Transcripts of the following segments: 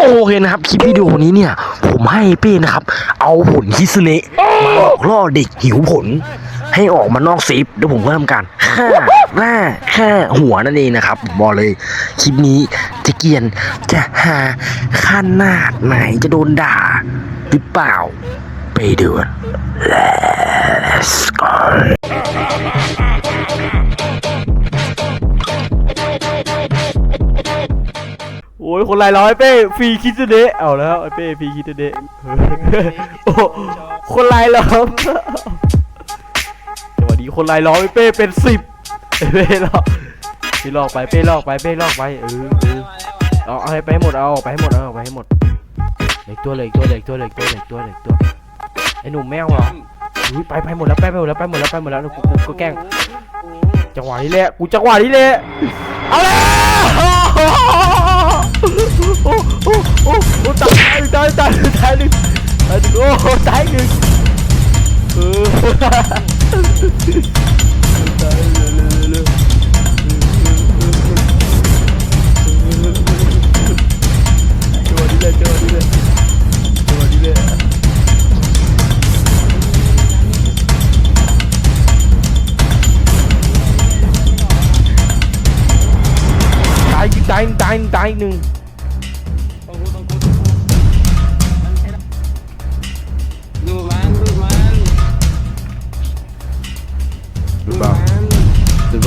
โอเคนะครับคลิปวิดีโอนี้เนี่ย ผมให้เป้นะครับ เอาผลฮิสเนะมาหลอกล่อเด็กหิวผล ให้ออกมานอกซิปเดี๋ยวผมก็ทำการฆ่าหน้าฆ่าหัวนั่นเองนะครับผมบอกเลยคลิปนี้จะเกียนจะหาขนาดไหนจะโดนด่า หรือเปล่าไปดู Let's go คนลายร้อยเป้ฟรีคิดเดะเอาแล้วไอ้เป้ฟรีคิดเดะโอ้คนลายล้อมจังหวะนี้คนลายล้อมไอ้เป้เป็นสิบไอ้เป้ลอกเป้ลอกไปเป้ลอกไปเป้ลอกไปเออเออเอาเอาให้ไปให้หมดเอาไปให้หมดเอาไปให้หมดเหล็กตัวเหล็กตัวเหล็กตัวเหล็กตัวเหล็กตัวเหล็กตัวไอ้หนุ่มแมวเหรออุ้ยไปไปหมดแล้วไปไปหมดแล้วไปหมดแล้วไปหมดแล้วกูกูก็แกล้งจังหวะนี้แหละกูจังหวะนี้แหละเอาแล้ว ô ô ô ô tải đi tải tải đi tải đi tải đi ô tải đi ừ dein, dein, deinen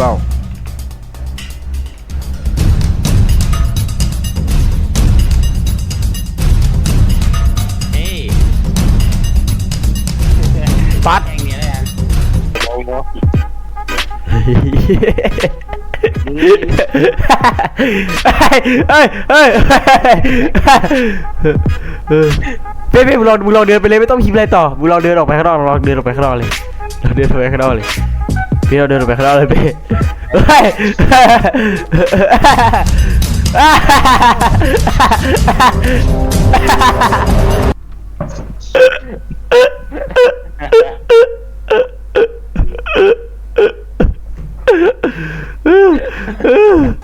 ปล่าเฮ้ยปัดแข่งเนี้ยแหละโอ้โหเฮ้ยเฮ้ยเฮ้ยเป้เป้มึงลองมึงลองเดินไปเลยไม่ต้องพิมพ์อะไรต่อมึงลองเดินออกไปข้างนอกลองเดินออกไปข้างนอกเลยลองเดินออกไปข้างนอกเลย พี่เราเดินออกไปข้างนอกเลยเป้เฮ้ย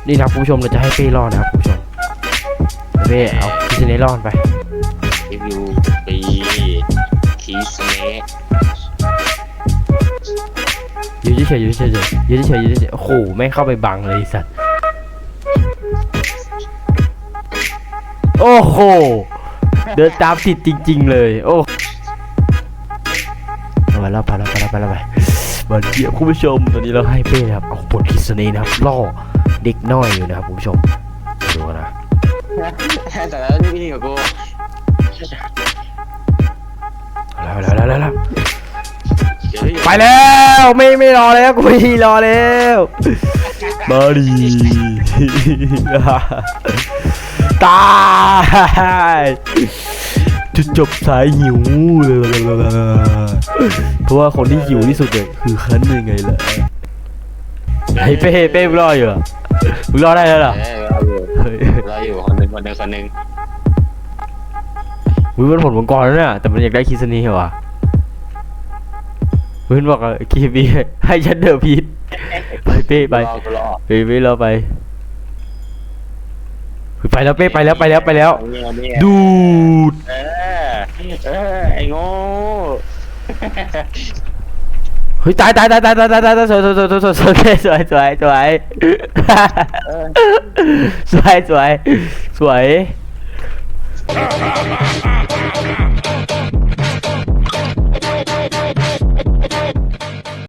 นี่นะครับคุณผู้ชมเราจะให้เป้รอดนะครับคุณผู้ชมเป้เอาพิซเนรอดไปรีวิวปีคีสเน็ กยืนเฉยๆยืนเฉยๆยืนเฉยๆยืนเฉยๆโอ้โหแม่งเข้าไปบังเลยไอ้สัตว์โอ้โหเดินตามติดจริง ๆ เลย โอ้เอาไปแล้วไปแล้วไปแล้วไปแล้วไปมาเยี่ยมคุณผู้ชมตอนนี้เราให้เป้นะครับเอาบทคิสเนนะครับล่อเด็กน้อยอยู่นะครับคุณผู้ชมดูกันนะแต่แล้วนี่พี่กับกูเอาแล้วแล้วแล้วแล้วเดี๋ยว ไปแล้วไม่ไม่รอแล้วกูไม่รอแล้วมาดีตายจุดจบสายหิวเพราะว่าคนที่หิวที่สุดเนี่ยคือคันยังไงล่ะไอ้เป้เป้มึงรออยู่เหรอมึงรอได้แล้วเหรอเออรออยู่เฮ้ยรออยู่คนหนึ่งคนหนึ่งคนหนึ่งมึงมันผลมังกรแล้วเนี่ยแต่มันอยากได้คิสนีเหรอ วะมึงบอกอะคีบีให้ฉันเดอร์พีทไปเป้ไปรอกูรอไปไปเราไปไปแล้วเป้ไปแล้วไปแล้วไปแล้วเอาเนี่ยเอาเนี่ยดูดเออเออไอ้โง่เฮ้ยตายตายตายตายตายตายตายสวยสวยสวยสวยสวยสวยสวยสวยสวยเออสวยสวยสวย